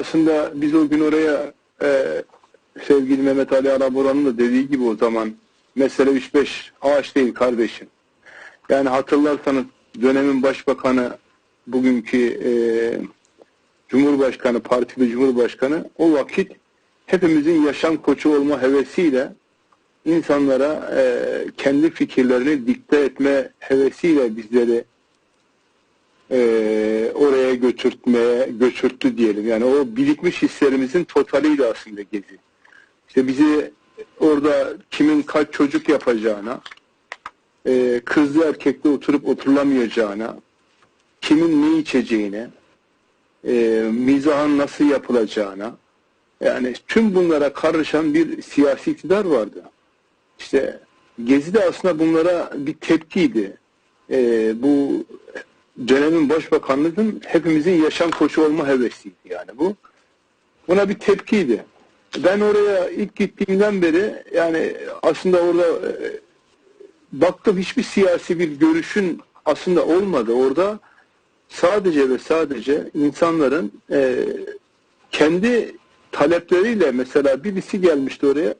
aslında biz o gün oraya e, sevgili Mehmet Ali Araboran'ın da dediği gibi o zaman mesele 3-5 ağaç değil kardeşim. Yani hatırlarsanız dönemin başbakanı bugünkü e, Cumhurbaşkanı, partili Cumhurbaşkanı o vakit hepimizin yaşam koçu olma hevesiyle insanlara e, kendi fikirlerini dikte etme hevesiyle bizleri e, oraya götürtmeye götürttü diyelim. Yani o birikmiş hislerimizin totaliydi aslında gezi. İşte bizi orada kimin kaç çocuk yapacağına, e, kızlı erkekli oturup oturulamayacağına, kimin ne içeceğine, e, mizahın nasıl yapılacağına, yani tüm bunlara karışan bir siyasi iktidar vardı. İşte Gezi de aslında bunlara bir tepkiydi. E, bu dönemin başbakanlığının hepimizin yaşam koçu olma hevesiydi yani bu. Buna bir tepkiydi. Ben oraya ilk gittiğimden beri yani aslında orada e, baktım hiçbir siyasi bir görüşün aslında olmadı. Orada sadece ve sadece insanların e, kendi talepleriyle mesela birisi gelmişti oraya.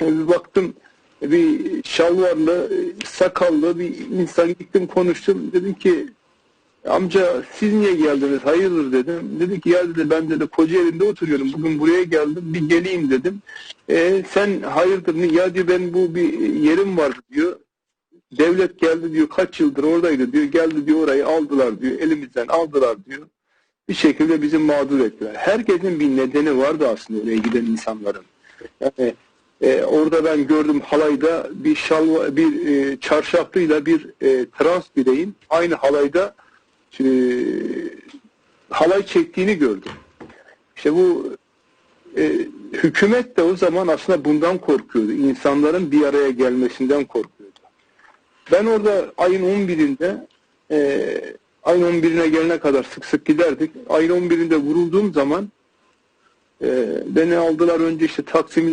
Bir baktım bir şalvarlı, sakallı bir insan gittim konuştum. Dedim ki amca siz niye geldiniz? Hayırdır dedim. Dedi ki ya dedi ben dedi Kocaeli'nde oturuyorum. Bugün buraya geldim. Bir geleyim dedim. E, sen hayırdır? Ya diyor ben bu bir yerim var diyor. Devlet geldi diyor kaç yıldır oradaydı diyor. Geldi diyor orayı aldılar diyor. Elimizden aldılar diyor. Bir şekilde bizi mağdur ettiler. Herkesin bir nedeni vardı aslında oraya giden insanların. Yani e, orada ben gördüm halayda bir şal bir e, çarşaflıyla bir e, trans bireyin aynı halayda e, halay çektiğini gördüm. İşte bu e, hükümet de o zaman aslında bundan korkuyordu. İnsanların bir araya gelmesinden korkuyordu. Ben orada ayın 11'inde e, ayın 11'ine gelene kadar sık sık giderdik. Ayın 11'inde vurulduğum zaman e, beni aldılar önce işte Taksim